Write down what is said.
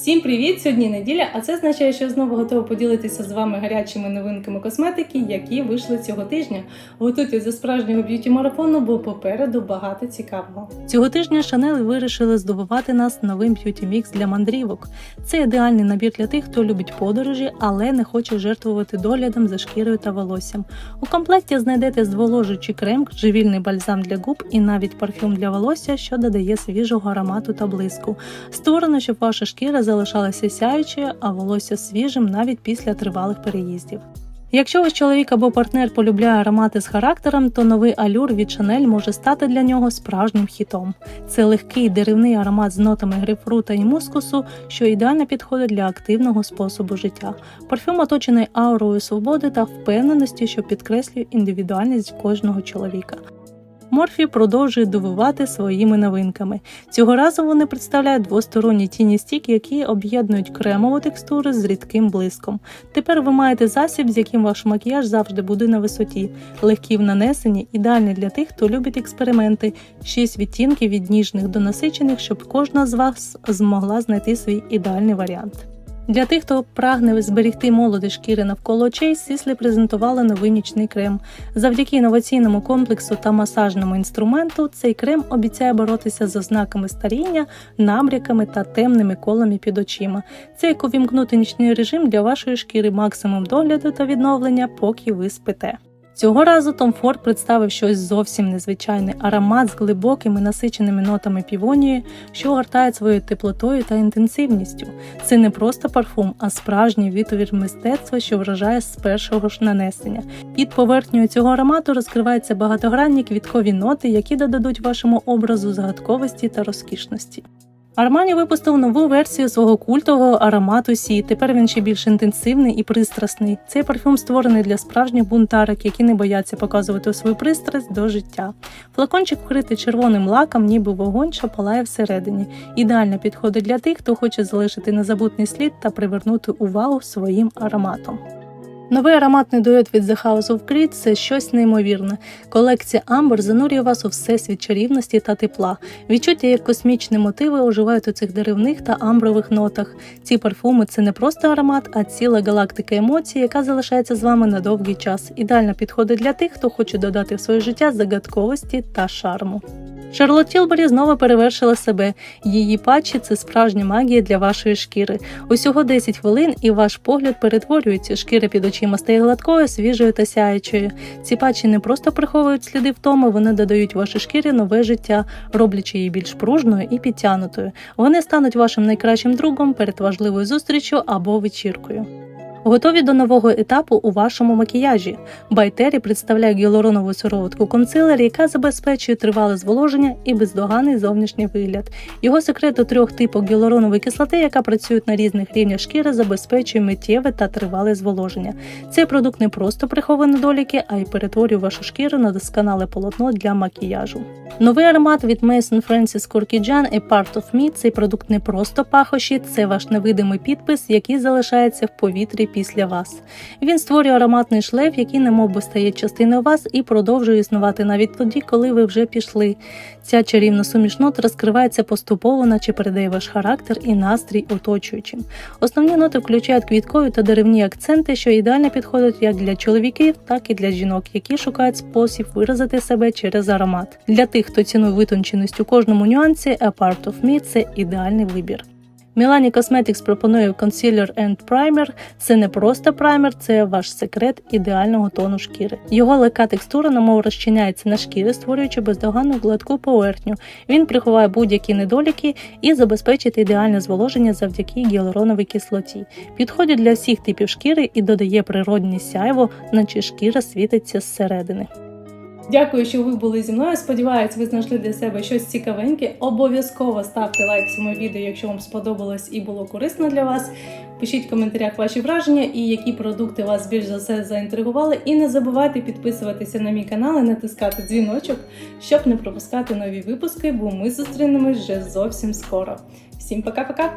Всім привіт! Сьогодні неділя, а це означає, що я знову готова поділитися з вами гарячими новинками косметики, які вийшли цього тижня. Готуйтесь до справжнього б'юті марафону, бо попереду багато цікавого. Цього тижня Шанель вирішили здобувати нас новим б'юті мікс для мандрівок. Це ідеальний набір для тих, хто любить подорожі, але не хоче жертвувати доглядом за шкірою та волоссям. У комплекті знайдете зволожуючий крем, живільний бальзам для губ і навіть парфюм для волосся, що додає свіжого аромату та блиску. Створено, щоб ваша шкіра залишалася сяючою, а волосся свіжим навіть після тривалих переїздів. Якщо ваш чоловік або партнер полюбляє аромати з характером, то новий алюр від Chanel може стати для нього справжнім хітом. Це легкий деревний аромат з нотами грейпфрута і мускусу, що ідеально підходить для активного способу життя. Парфюм оточений аурою свободи та впевненості, що підкреслює індивідуальність кожного чоловіка. Морфі продовжує дивувати своїми новинками. Цього разу вони представляють двосторонні тіні стік, які об'єднують кремову текстуру з рідким блиском. Тепер ви маєте засіб, з яким ваш макіяж завжди буде на висоті. Легкі в нанесенні, ідеальний для тих, хто любить експерименти. Шість відтінків від ніжних до насичених, щоб кожна з вас змогла знайти свій ідеальний варіант. Для тих, хто прагне зберігти молоді шкіри навколо очей, Сіслі презентували новий нічний крем. Завдяки інноваційному комплексу та масажному інструменту цей крем обіцяє боротися з ознаками старіння, набряками та темними колами під очима. Це як увімкнути нічний режим для вашої шкіри максимум догляду та відновлення, поки ви спите. Цього разу Том Форд представив щось зовсім незвичайне аромат з глибокими насиченими нотами півонії, що гортає своєю теплотою та інтенсивністю. Це не просто парфум, а справжній витвір мистецтва, що вражає з першого ж нанесення. Під поверхнею цього аромату розкриваються багатогранні квіткові ноти, які додадуть вашому образу загадковості та розкішності. Армані випустив нову версію свого культового аромату Сі. Тепер він ще більш інтенсивний і пристрасний. Цей парфюм створений для справжніх бунтарок, які не бояться показувати свою пристрасть до життя. Флакончик вкритий червоним лаком, ніби вогонь, що палає всередині. Ідеально підходить для тих, хто хоче залишити незабутний слід та привернути увагу своїм ароматом. Новий ароматний дует від The House of Creed – це щось неймовірне. Колекція Amber занурює вас у всесвіт чарівності та тепла. Відчуття, як космічні мотиви оживають у цих деревних та амбрових нотах. Ці парфуми це не просто аромат, а ціла галактика емоцій, яка залишається з вами на довгий час. Ідеально підходить для тих, хто хоче додати в своє життя загадковості та шарму. Шарлот Тілбері знову перевершила себе. Її патчі це справжня магія для вашої шкіри. Усього 10 хвилин, і ваш погляд перетворюється. Шкіра під очима стає гладкою, свіжою та сяючою. Ці патчі не просто приховують сліди втоми, вони додають вашій шкірі нове життя, роблячи її більш пружною і підтянутою. Вони стануть вашим найкращим другом перед важливою зустрічю або вечіркою. Готові до нового етапу у вашому макіяжі. Байтері представляє гіалуронову сироватку консилер, яка забезпечує тривале зволоження і бездоганний зовнішній вигляд. Його секрет у трьох типах гіалуронової кислоти, яка працюють на різних рівнях шкіри, забезпечує миттєве та тривале зволоження. Цей продукт не просто приховує недоліки, а й перетворює вашу шкіру на досконале полотно для макіяжу. Новий аромат від Mason Francis Corkijan A Part of Me. Цей продукт не просто пахощі, це ваш невидимий підпис, який залишається в повітрі після вас. Він створює ароматний шлейф, який немов би стає частиною вас і продовжує існувати навіть тоді, коли ви вже пішли. Ця чарівна суміш нот розкривається поступово, наче передає ваш характер і настрій оточуючим. Основні ноти включають квіткові та деревні акценти, що ідеально підходять як для чоловіків, так і для жінок, які шукають спосіб виразити себе через аромат. Для тих, хто цінує витонченість у кожному нюансі, A Part of Me – це ідеальний вибір. Milani Cosmetics пропонує консилер and праймер. Це не просто праймер, це ваш секрет ідеального тону шкіри. Його легка текстура намов розчиняється на шкірі, створюючи бездоганну гладку поверхню. Він приховає будь-які недоліки і забезпечить ідеальне зволоження завдяки гіалуроновій кислоті. Підходить для всіх типів шкіри і додає природні сяйво, наче шкіра світиться зсередини. Дякую, що ви були зі мною. Сподіваюсь, ви знайшли для себе щось цікавеньке. Обов'язково ставте лайк цьому відео, якщо вам сподобалось і було корисно для вас. Пишіть в коментарях ваші враження і які продукти вас більш за все заінтригували. І не забувайте підписуватися на мій канал і натискати дзвіночок, щоб не пропускати нові випуски, бо ми зустрінемось вже зовсім скоро. Всім пока-пока!